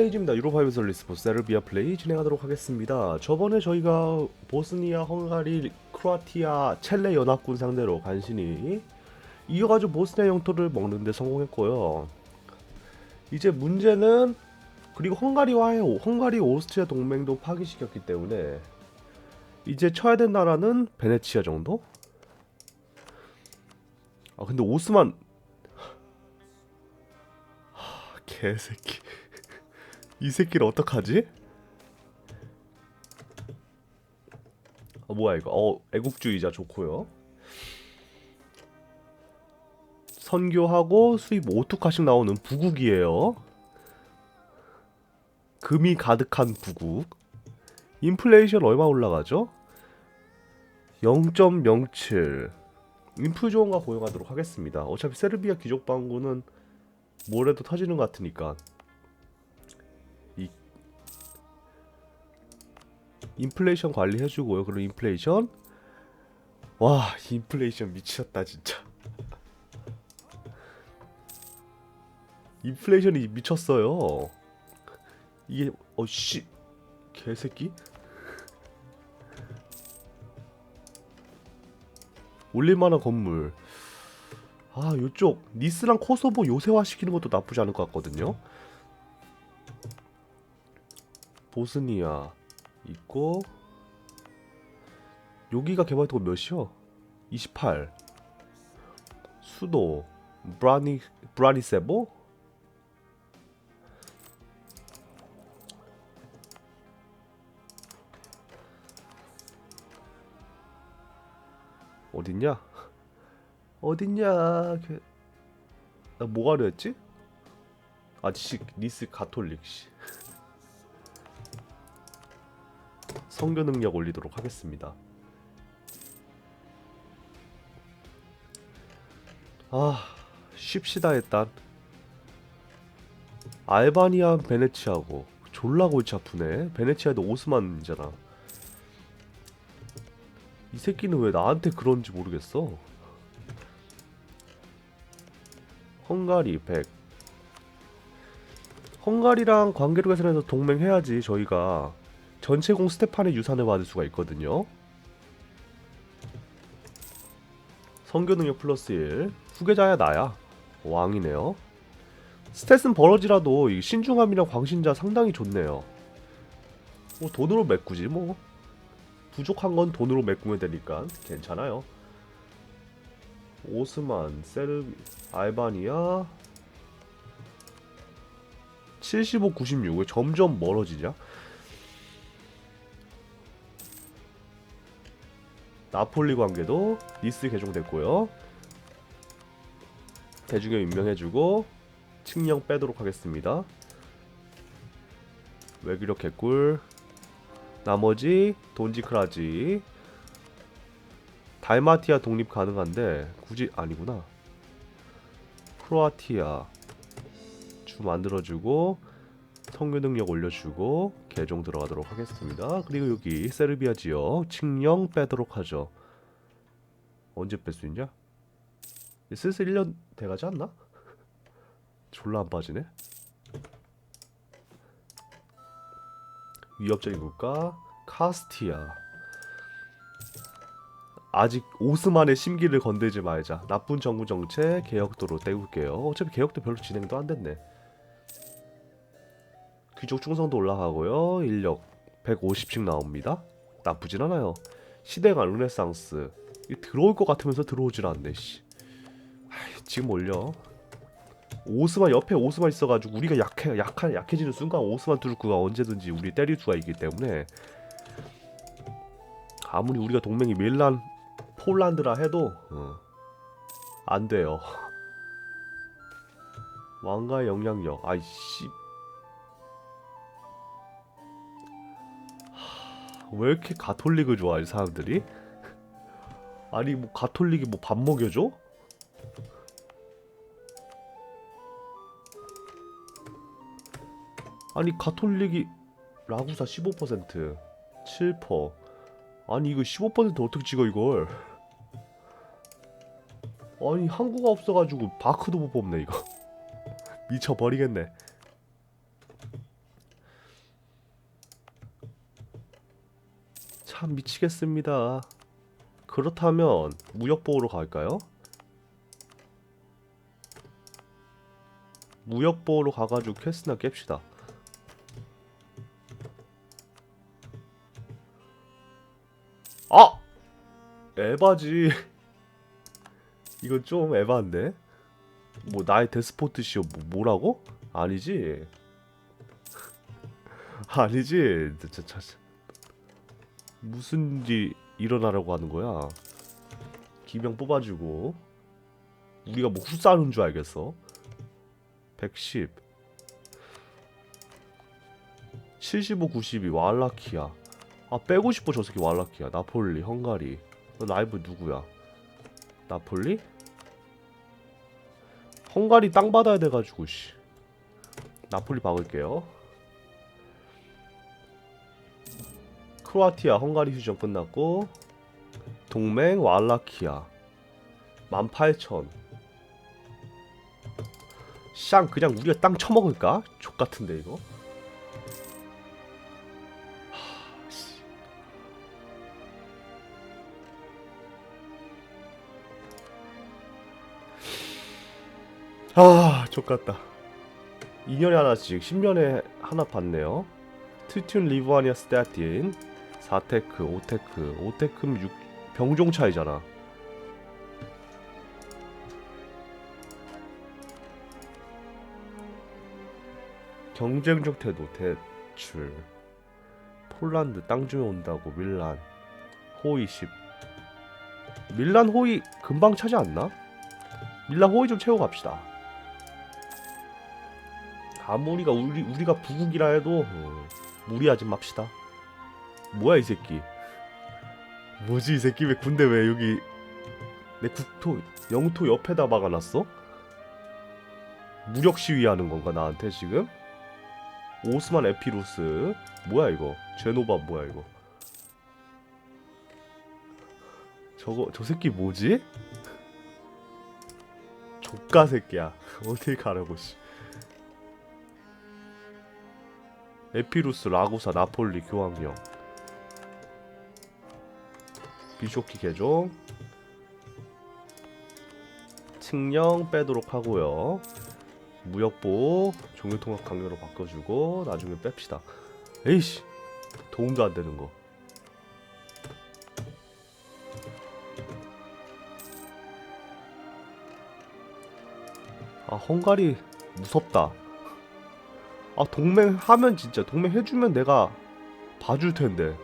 레이즈입니다. 유로파이브 설리스포 세르비아 플레이 진행하도록 하겠습니다. 저번에 저희가 보스니아, 헝가리, 크로아티아, 첼레 연합군 상대로 간신히 이어가지고 보스니아 영토를 먹는데 성공했고요. 이제 문제는 그리고 헝가리와의 오- 헝가리 오스트리아 동맹도 파기시켰기 때문에 이제 쳐야 될 나라는 베네치아 정도? 아 근데 오스만 하, 개새끼 이 새끼를 어떡하지? 아 뭐야 이거? 어 애국주의자 좋고요. 선교하고 수입 5투카씩 나오는 부국이에요. 금이 가득한 부국. 인플레이션 얼마 올라가죠? 0.07 인플조원가 고용하도록 하겠습니다. 어차피 세르비아 귀족 방구는 뭐래도 터지는 것 같으니까 인플레이션 관리해주고요. 그리고 인플레이션 와 인플레이션 미쳤다 진짜. 인플레이션이 미쳤어요. 이게 어씨 개새끼 올릴만한 건물 아 요쪽 니스랑 코소보 요새화 시키는 것도 나쁘지 않을 것 같거든요. 보스니아 있고 여기가 개발도가 몇이요? 28 수도 브라니 브라니세보 어딨냐? 어딨냐? 그... 나 뭐가 그랬지? 아씨 니스 가톨릭 씨. 성교 능력 올리도록 하겠습니다. 아, 쉽시다 일단. 알바니아 베네치아고 졸라 골치 아프네. 베네치아도 오스만이잖아. 이 새끼는 왜 나한테 그런지 모르겠어. 헝가리 100. 헝가리랑 관계를 개선해서 동맹해야지 저희가 전체공 스테판의 유산을 받을 수가 있거든요. 성교 능력 플러스 1 후계자야 나야 왕이네요. 스탯은 벌어지라도 이 신중함이랑 광신자 상당히 좋네요. 뭐 돈으로 메꾸지 뭐 부족한 건 돈으로 메꾸면 되니까 괜찮아요. 오스만, 세르비, 알바니아 75, 96. 왜 점점 멀어지냐? 나폴리 관계도 니스 개종됐고요. 대중에 임명해주고 칙령 빼도록 하겠습니다. 외교력 개꿀. 나머지 돈지크라지. 달마티아 독립 가능한데 굳이 아니구나. 크로아티아 주 만들어주고 성교 능력 올려주고 개종 들어가도록 하겠습니다. 그리고 여기 세르비아 지역 칙령 빼도록 하죠. 언제 뺄 수 있냐? 슬슬 1년 돼가지 않나? 졸라 안 빠지네. 위협적인 국가 카스티아. 아직 오스만의 심기를 건들지 말자. 나쁜 정부 정책 개혁도로 때울게요. 어차피 개혁도 별로 진행도 안 됐네. 귀족 충성도 올라가고요. 인력 150씩 나옵니다. 나쁘진 않아요. 시대가 르네상스. 이 들어올 것 같으면서 들어오질 않네. 씨. 아이, 지금 올려. 오스만 옆에 오스만 있어가지고 우리가 약해 약한 약해지는 순간 오스만 투르크가 언제든지 우리 때릴 수가 있기 때문에 아무리 우리가 동맹이 밀란 폴란드라 해도 어, 안 돼요. 왕가의 영향력 아이씨 왜 이렇게 가톨릭을 좋아해 사람들이? 아니 뭐 가톨릭이 뭐 밥 먹여줘? 아니 가톨릭이 라구사 15% 7% 아니 이거 15% 어떻게 찍어 이걸 아니 한국어 없어가지고 바크도 못 뽑네 이거 미쳐버리겠네 미치겠습니다. 그렇다면 무역보호로 갈까요? 무역보호로 가가지고 퀘스트나 깹시다. 아! 에바지. 이건 좀 에바인데? 뭐 나의 데스포트 시오 뭐, 뭐라고? 아니지? 아니지? 저, 저, 저, 무슨 일이 일어나려고 하는 거야? 기명 뽑아주고 우리가 뭐 후싸는 줄 알겠어? 110 75, 92 왈라키아 아 빼고 싶어 저 새끼 왈라키아 나폴리 헝가리 너 라이브 누구야? 나폴리? 헝가리 땅 받아야 돼가지고 씨 나폴리 박을게요 크로아티아 헝가리 휴전 끝났고 동맹 왈라키아 18,000샹 그냥 우리가 땅 쳐먹을까? 족같은데 이거. 아 족같다. 2년에 하나씩 10년에 하나 받네요. 트튠 리브아니아 스타틴 4테크 5테크. 5테크는 6 병종 차이잖아. 경쟁적 태도 대출. 폴란드 땅 주면 온다고 밀란. 호이 10 밀란 호이 금방 차지 않나? 밀란 호이 좀 채워 갑시다. 아무리가 우리 우리가 부국이라 해도 어, 무리하지 맙시다 뭐야 이 새끼? 뭐지 이 새끼? 왜 군대 왜 여기 내 국토 영토 옆에다 막아놨어? 무력 시위하는 건가 나한테 지금? 오스만 에피루스. 뭐야 이거? 제노바 뭐야 이거? 저거 저 새끼 뭐지? 족가 새끼야. 어딜 가라고 씨. 에피루스 라구사 나폴리 교황령 비쇼키 개종. 칙령 빼도록 하고요. 무역보 종료통합 강요로 바꿔주고 나중에 뺍시다. 에이씨 도움도 안 되는 거. 아 헝가리 무섭다. 아 동맹 하면 진짜 동맹 해주면 내가 봐줄 텐데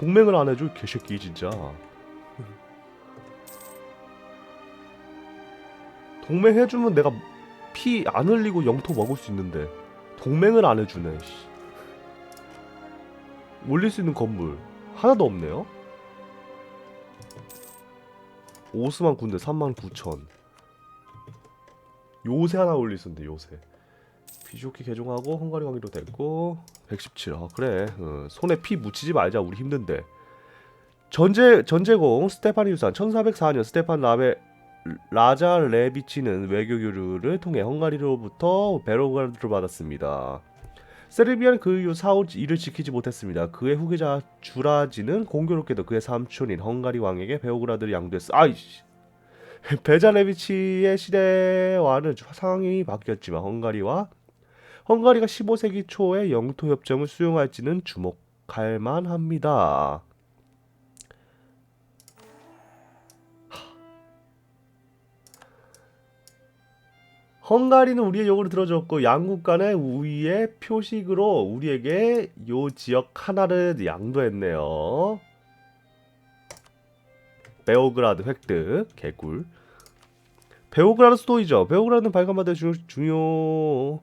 동맹을 안 해줘 이 개새끼 진짜. 동맹 해주면 내가 피 안 흘리고 영토 먹을 수 있는데 동맹을 안 해주네 씨. 올릴 수 있는 건물 하나도 없네요. 오스만 군대 39,000 요새 하나 올릴 수 있는데 요새. 비쇼키 개종하고 헝가리 왕위로 됐고 117. 아 그래. 어, 손에 피 묻히지 말자. 우리 힘든데. 전제 전제공 스테판 유산 1404년 스테판 라베 라자 레비치는 외교 교류를 통해 헝가리로부터 베로그라드를 받았습니다. 세르비아는 그 이후 사후 이를 지키지 못했습니다. 그의 후계자 주라지는 공교롭게도 그의 삼촌인 헝가리 왕에게 베오그라드를 양도했어. 아이씨. 베자레비치의 시대와는 상황이 바뀌었지만 헝가리와 헝가리가 15세기 초에 영토 협정을 수용할지는 주목할 만합니다. 헝가리는 우리의 요구를 들어줬고 양국 간의 우위의 표식으로 우리에게 요 지역 하나를 양도했네요. 베오그라드 획득 개꿀. 베오그라드 수도이죠. 베오그라드는 중, 중요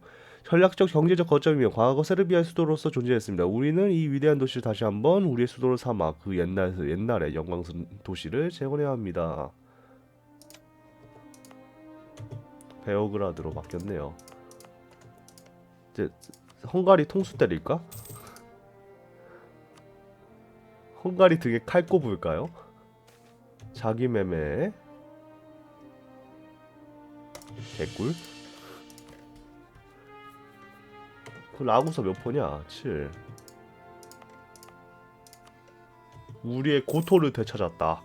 전략적 경제적 거점이며 과거 세르비아의 수도로서 존재했습니다. 우리는 이 위대한 도시를 다시 한번 우리의 수도로 삼아 그 옛날 옛날의 영광스러운 도시를 재건해야 합니다. 베오그라드로 바뀌었네요. 이제 헝가리 통수 때릴까? 헝가리 등에 칼 꼽을까요? 자기 매매 개꿀 그 라구사 몇 포냐? 7 우리의 고토를 되찾았다.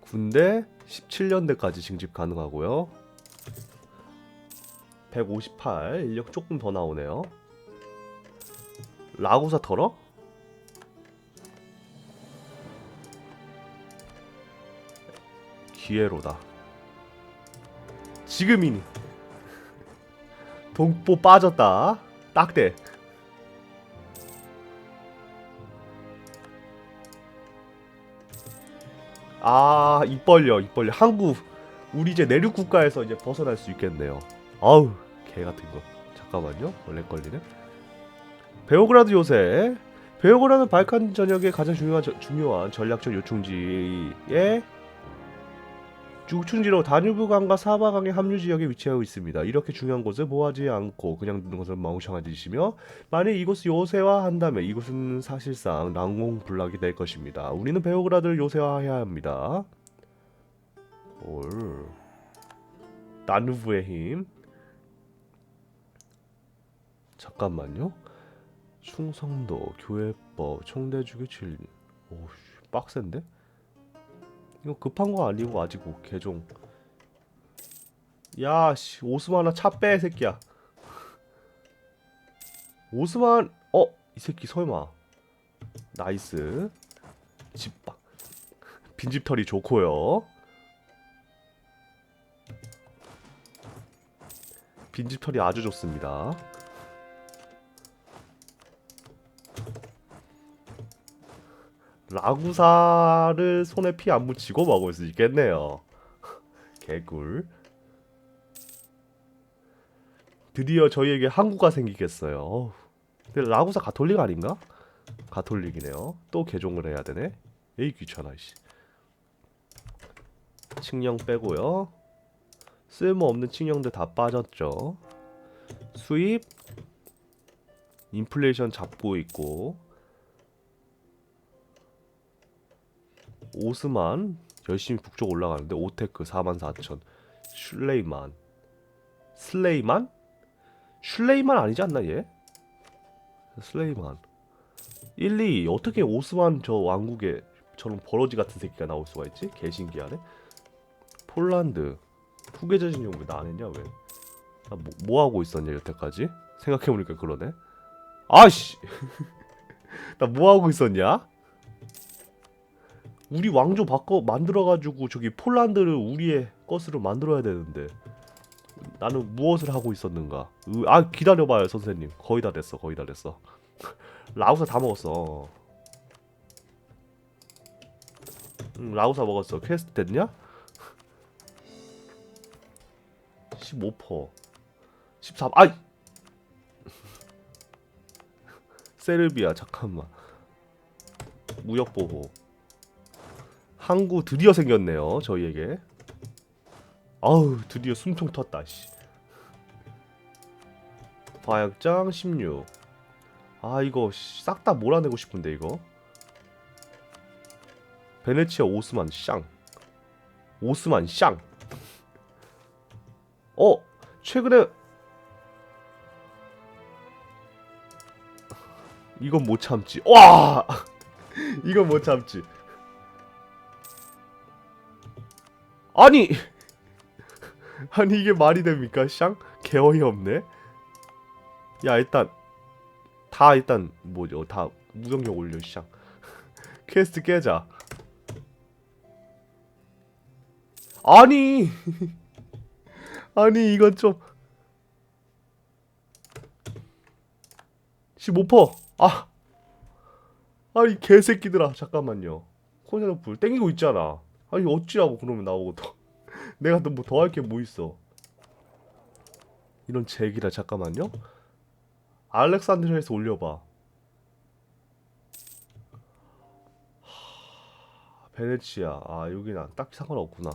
군대 17년대까지 징집 가능하고요. 158 인력 조금 더 나오네요. 라구사 털어? 기회로다. 지금이니. 동보 빠졌다. 딱대. 아, 입 벌려. 한국 우리 이제 내륙 국가에서 이제 벗어날 수 있겠네요. 아우, 개 같은 거. 잠깐만요. 원래 걸리네. 베오그라드 요새 베오그라드는 발칸 전역의 가장 중요한 저- 중요한 전략적 요충지에 요충지로 다뉴브 강과 사바 강의 합류 지역에 위치하고 있습니다. 이렇게 중요한 곳을 보호하지 않고 그냥 두는 것은 멍청한 짓이며 만약 이곳을 요새화한다면 이곳은 사실상 랑공불락이 될 것입니다. 우리는 베오그라드를 요새화해야 합니다. 올 다누브의 힘 잠깐만요. 충성도, 교회법, 총대주기 진리. 오우, 빡센데? 이거 급한 거 아니고 아직 뭐 개종. 야, 씨, 오스만아 차 빼, 새끼야. 오스만, 어, 이 새끼 설마. 나이스. 집박. 빈집털이 좋고요. 빈집털이 아주 좋습니다. 라구사를 손에 피 안 묻히고 먹을 수 있겠네요. 개꿀. 드디어 저희에게 항구가 생기겠어요. 근데 라구사 가톨릭 아닌가? 가톨릭이네요. 또 개종을 해야 되네. 에이 귀찮아 씨. 칙령 빼고요. 쓸모없는 칙령들 다 빠졌죠. 수입 인플레이션 잡고 있고 오스만 열심히 북쪽 올라가는데 오테크 44,000 슐레이만 슬레이만? 슐레이만 아니지 않나 얘? 슬레이만 1, 2 어떻게 오스만 저 왕국에 저런 버러지 같은 새끼가 나올 수가 있지? 개신기하네 폴란드 후계자 진영 왜나 안 했냐 왜? 나 뭐, 뭐 하고 있었냐 여태까지? 생각해보니까 그러네 아씨 나 뭐 하고 있었냐? 우리 왕조 바꿔 만들어가지고 저기 폴란드를 우리의 것으로 만들어야 되는데 나는 무엇을 하고 있었는가? 으, 아 기다려봐요 선생님. 거의 다 됐어 거의 다 됐어. 라우사 다 먹었어. 응 라우사 먹었어. 퀘스트 됐냐? 15% 14 아이! 세르비아 잠깐만. 무역 보호 항구 드디어 생겼네요 저희에게. 아우 드디어 숨통 텄다 씨. 과약장 16아 이거 싹 다 몰아내고 싶은데 이거. 베네치아 오스만 샹. 오스만 샹. 어! 최근에 이건 못 참지. 와! 이건 못 참지 아니 아니 이게 말이 됩니까 샹 개어이 없네 야 일단 다 일단 뭐죠 다 무경력 올려 샹 퀘스트 깨자 아니 아니 이건 좀 15%. 아. 아이 개새끼들아. 잠깐만요. 콘센트 불 땡기고 있잖아. 아니 어찌라고 그러면 나오고 더. 내가 또 뭐 더 할 게 뭐 있어. 이런 제기라 잠깐만요. 알렉산드리아에서 올려봐. 하, 베네치아. 아 여기는 딱히 상관없구나.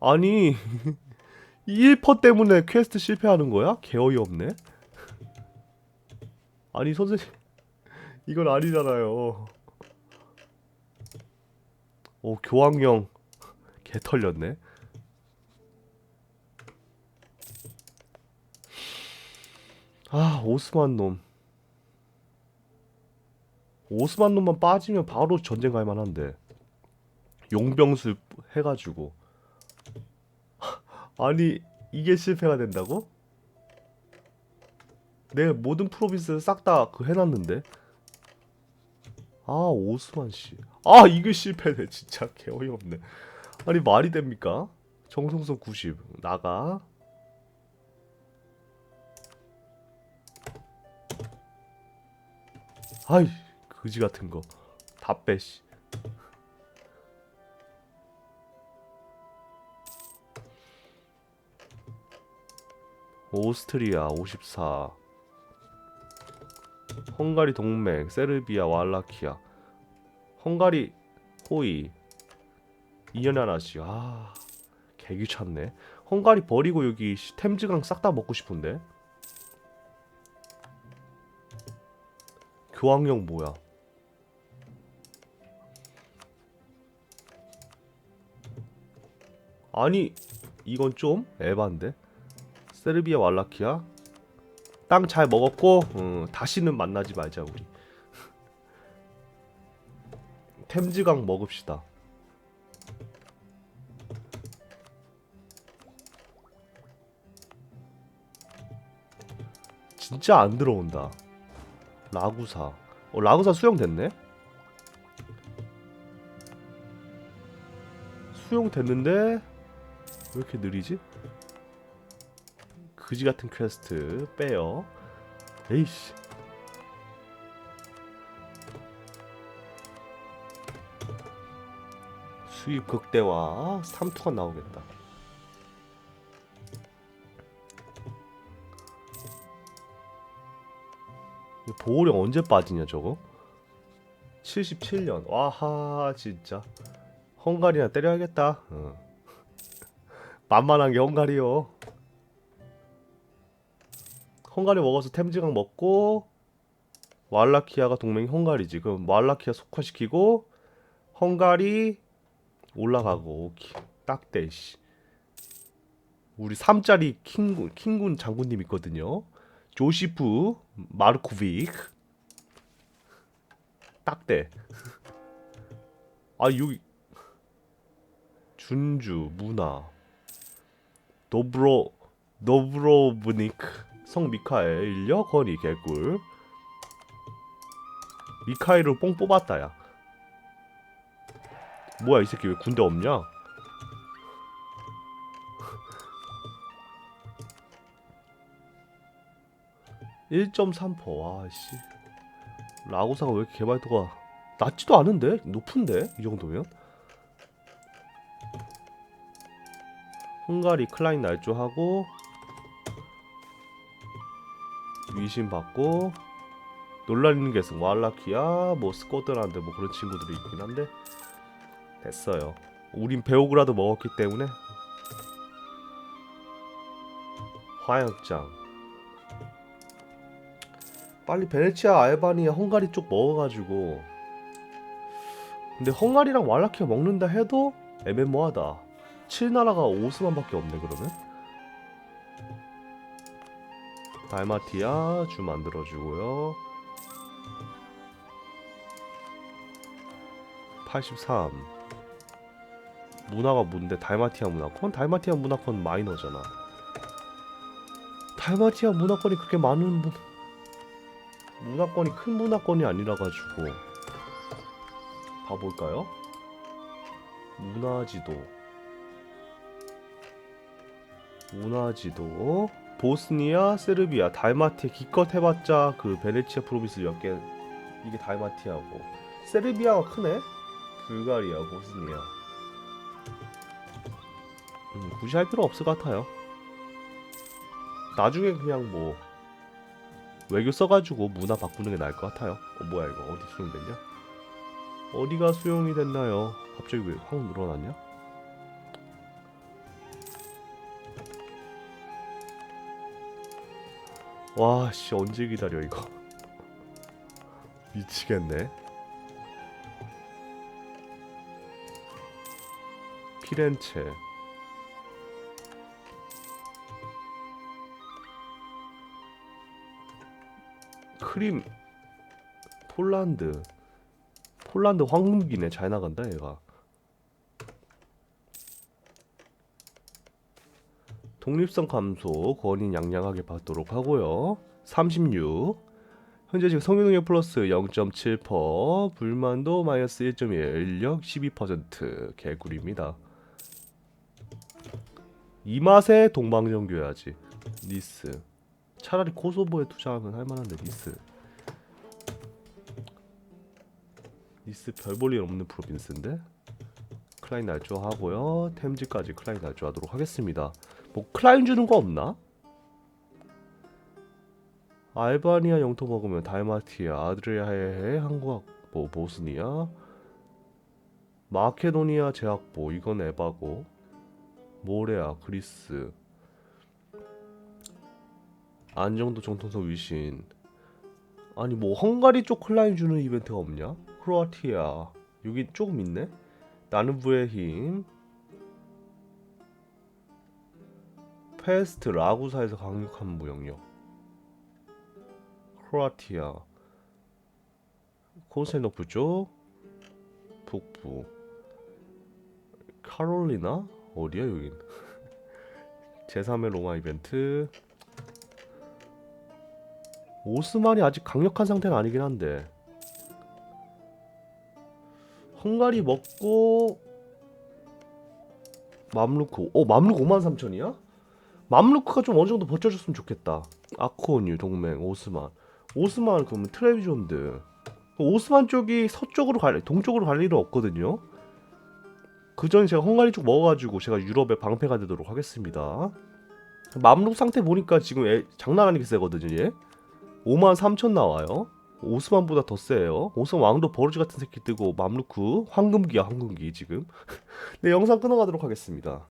아니 1% 때문에 퀘스트 실패하는 거야? 개어이 없네. 아니 선생님 이건 아니잖아요. 오 교황령 개 털렸네. 아 오스만 놈. 오스만 놈만 빠지면 바로 전쟁 갈 만한데. 용병술 해가지고. 아니 이게 실패가 된다고? 내 모든 프로비스 싹다 그 해놨는데. 아 오스만 씨 아 이게 실패네. 진짜 개 어이없네. 아니 말이 됩니까? 정성성 90 나가. 아이 그지 같은 거. 다 빼 씨. 오스트리아 54 헝가리 동맹 세르비아 왈라키아 헝가리 호이 2년에 하나씩 아 개 귀찮네. 헝가리 버리고 여기 씨, 템즈강 싹 다 먹고 싶은데? 교황령 뭐야? 아니 이건 좀 에반데? 세르비아 왈라키아 땅 잘 먹었고 어, 다시는 만나지 말자 우리. 템즈강 먹읍시다. 진짜 안 들어온다. 라구사. 어 라구사 수용됐네? 수용됐는데 왜 이렇게 느리지? 그지 같은 퀘스트 빼요. 에이씨. 수입 극대화 3투가 나오겠다. 보호령 언제 빠지냐 저거? 77년. 와하 진짜. 헝가리나 때려야겠다. 어. 만만한 게 헝가리요. 헝가리 먹어서 템즈강 먹고 왈라키아가 동맹이 헝가리지. 그럼 왈라키아 속화시키고 헝가리 올라가고. 딱대 씨. 우리 3짜리 킹군 킹군 장군님 있거든요. 조시프 마르코비크 딱대. 아 여기 준주 문화 도브로 노브로브니크 성 미카엘 거리 개꿀. 미카엘을 뽕 뽑았다 야. 뭐야 이 새끼 왜 군대 없냐? 1.3% 와씨. 라고사가 왜 이렇게 개발도가 낮지도 않은데? 높은데? 이 정도면? 헝가리 클라인 날조하고 위신 받고 놀라리는 계승 왈라키아 뭐 스코틀란드 뭐 그런 친구들이 있긴 한데 됐어요. 우린 베오그라도 먹었기 때문에. 화약장. 빨리 베네치아 알바니아 헝가리 쪽 먹어가지고. 근데 헝가리랑 왈라키아 먹는다 해도 애매모하다. 7나라가 오스만밖에 없네 그러면 달마티아 주 만들어주고요. 83 문화가 뭔데? 달마티아 문화권? 달마티아 문화권 마이너잖아. 달마티아 문화권이 그렇게 많은 문... 문화권이 큰 문화권이 아니라 가지고. 봐볼까요? 문화지도. 문화지도 보스니아, 세르비아, 달마티아 기껏 해봤자 그 베네치아 프로빈스 몇 개 이게 달마티아고 세르비아가 크네? 불가리아, 보스니아. 음, 굳이 할 필요 없을 것 같아요. 나중에 그냥 뭐 외교 써가지고 문화 바꾸는 게 나을 것 같아요. 어 뭐야 이거? 어디 수용됐냐? 어디가 수용이 됐나요? 갑자기 왜 확 늘어났냐 와, 씨, 언제 기다려, 이거. 미치겠네. 피렌체. 크림 폴란드 폴란드 황금기네 잘 나간다 얘가 독립성 감소 권인 양양하게 받도록 하고요. 36 현재 지금 성유능력 플러스 0.7% 불만도 마이너스 1.1 인력 12% 개꿀입니다. 이 맛에 동방정교야지. 니스. 차라리 코소보에 투자하면 할만한데 니스. 니스 별 볼 일 없는 프로빈스인데 클라인 날조 하고요. 템즈까지 클라인 날조 하도록 하겠습니다 뭐 클라인 주는 거 없나? 알바니아 영토 먹으면 달마티아 아드리아해? 한국 뭐 보스니아 마케도니아 제약보 이건 에바고. 모레아 그리스. 안정도 정통성 위신. 아니 뭐 헝가리 쪽 클라인 주는 이벤트가 없냐? 크로아티아. 여기 조금 있네? 나는 부의 힘 페스트 라구사에서 강력한 무역력. 크로아티아. 콘스탄노프 쪽. 북부. 카롤리나? 어디야 여긴? 제3회 로마 이벤트. 오스만이 아직 강력한 상태는 아니긴 한데. 헝가리 먹고 맘루크. 어 맘루크 53,000이야? 맘루크가 좀 어느 정도 버텨줬으면 좋겠다. 아코뉴 동맹 오스만. 오스만 그러면 트레비존드. 오스만 쪽이 서쪽으로 갈 동쪽으로 갈 일은 없거든요. 그 전에 제가 헝가리 쪽 먹어가지고 제가 유럽에 방패가 되도록 하겠습니다. 맘룩 상태 보니까 지금 애, 장난 아니게 세거든요 얘. 5만 3천 나와요. 오스만보다 더 세요. 오스만 왕도 버르지 같은 새끼 뜨고 맘루크 황금기야 황금기 지금. 네 영상 끊어가도록 하겠습니다